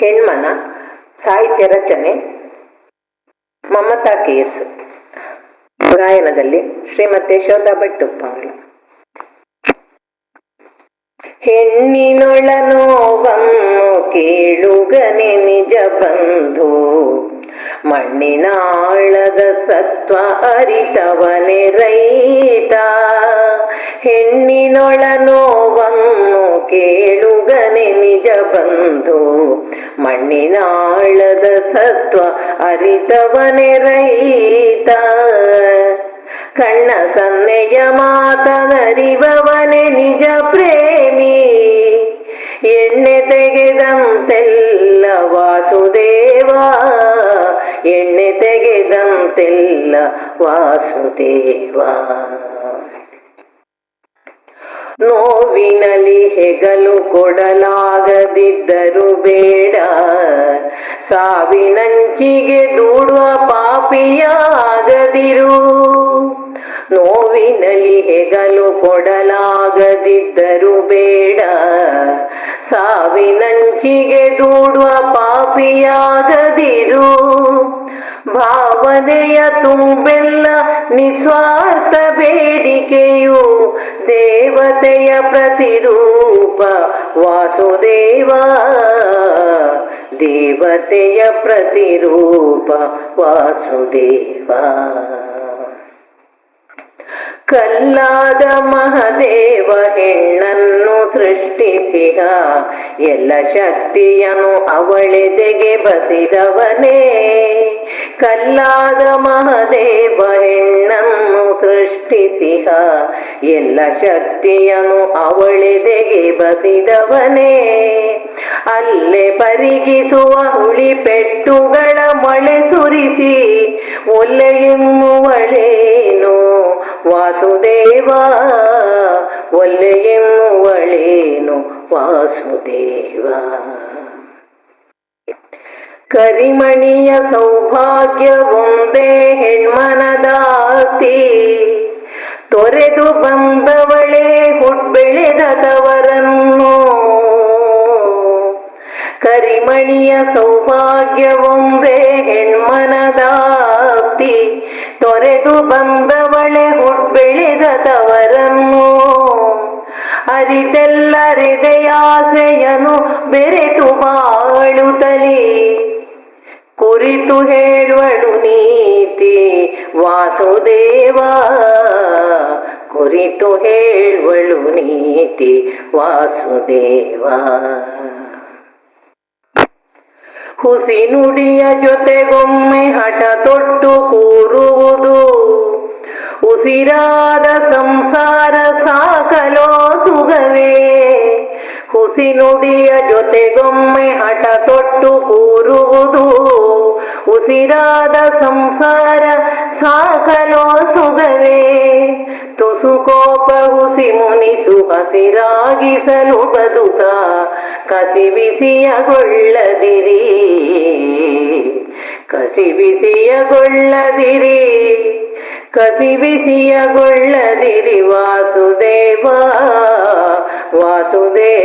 ಹೆಣ್ಮನ ಸಾಹಿತ್ಯ ರಚನೆ, ಮಮತಾ ಕೇಸ್ ಗಾಯನದಲ್ಲಿ ಶ್ರೀಮತಿ ಯಶೋಧ ಭಟ್ಟುಪ್ಪಂಗಳ ಹೆಣ್ಣಿನೊಳ ನೋವನ್ನು ಕೇಳುಗನೆ ನಿಜ ಬಂಧು. ಮಣ್ಣಿನಾಳದ ಸತ್ವ ಅರಿತವನೆ ರೈತ. ಹೆಣ್ಣಿನೊಳ ನೋವನ್ನು ಕೇಳುಗನೆ ನಿಜ ಬಂಧು. ಮಣ್ಣಿನಾಳದ ಸತ್ವ ಅರಿತವನೆ ರೈತ ಕಣ್ಣ ಸನ್ನೆಯ ಮಾತನರಿವವನೆ ನಿಜ ಪ್ರೇಮಿ ಎಣ್ಣೆ ತೆಗೆದಂತೆಲ್ಲ ವಾಸುದೇವ ಎಣ್ಣೆ ತೆಗೆದಂತೆಲ್ಲ ವಾಸುದೇವ ನೋವಿನಲಿ ಹೆಗಲು ಕೊಡಲಾಗದಿದ್ದರು ಬೇಡ. ಸಾವಿನಂಚಿಗೆ ದೂಡುವ ಪಾಪಿಯಾಗದಿರು. ನೋವಿನಲಿ ಹೆಗಲು ಕೊಡಲಾಗದಿದ್ದರು ಬೇಡ. ಸಾವಿನಂಚಿಗೆ ದೂಡುವ ಪಾಪಿಯಾಗದಿರು. ಭಾವನೆಯ ತುಂಬೆಲ್ಲ ನಿಸ್ವಾರ್ಥ ಬೇಡಿಕೆಯು ದೇವತೆಯ ಪ್ರತಿರೂಪ. ವಾಸುದೇವ, ದೇವತೆಯ ಪ್ರತಿರೂಪ. ವಾಸುದೇವ. ಕಲ್ಲಾದ ಮಹದೇವ ಹೆಣ್ಣನ್ನು ಸೃಷ್ಟಿಸಿಹ ಎಲ್ಲ ಶಕ್ತಿಯನು ಅವಳೆದೆಗೆ ಬಸಿದವನೇ. ಕಲ್ಲಾದ ಮಹದೇವ ಹೆಣ್ಣನ್ನು ಸೃಷ್ಟಿಸಿಹ. ಎಲ್ಲ ಶಕ್ತಿಯನು ಅವಳಿದೆಗೆ ಬಸಿದವನೇ. ಅಲ್ಲೇ ಪರಿಗಿಸುವ ಹುಳಿ ಪೆಟ್ಟುಗಳ ಮಳೆ ಸುರಿಸಿ, ಒಲ್ಲೆಯೆನ್ನುವಳೇನು? ವಾಸುದೇವ ಒಲ್ಲೆಯೆನ್ನುವಳೇನು? ವಾಸುದೇವ. ಕರಿಮಣಿಯ ಸೌಭಾಗ್ಯ ಒಂದೇ ಹೆಣ್ಮನದಾತಿ. ತೊರೆದು ಬಂದವಳೇ ಹುಟ್ಬೆಳೆದ ತವರನ್ನು. ಕರಿಮಣಿಯ ಸೌಭಾಗ್ಯ ಒಂದೇ ಹೆಣ್ಮನದಾಸ್ತಿ. ತೊರೆದು ಬಂದವಳೆ ಹುಟ್ಬೆಳೆದ ತವರನ್ನು. ಅರಿತೆಲ್ಲ ಹೃದಯಾಸೆಯನು ಬೆರೆತು ಬಾಳುತ್ತಲಿ. ಕುರಿತು ಹೇಳುವಳು ನೀತಿ. ವಾಸುದೇವ, ಕುರಿತು ಹೇಳುವಳು ನೀತಿ. ವಾಸುದೇವ. ಹುಸಿ ನುಡಿಯ ಜೊತೆಗೊಮ್ಮೆ ಹಠ ತೊಟ್ಟು ಕೂರುವುದು. ಉಸಿರಾದ ಸಂಸಾರ ಸಾಕಲೋ ಸುಗವೇ. ಹುಸಿ ನುಡಿಯ ಜೊತೆಗೊಮ್ಮೆ ಹಠ ತೊಟ್ಟು ಕೂರುವುದು. ಉಸಿರಾದ ಸಂಸಾರ ಸಾಕಲೋ ಸುಗವೇ. ತುಸು ಕೋಪ ಹುಸಿ ಮುನಿಸು ಹಸಿರಾಗಿಸಲು ಬದುಕ ಕಸಿ ಬಿಸಿಯಗೊಳ್ಳದಿರಿ ಕಸಿ ಬಿಸಿಯಗೊಳ್ಳದಿರಿ ಕಸಿ ಬಿಸಿಯಗೊಳ್ಳದಿರಿ ವಾಸುದೇವ ವಾಸುದೇವ.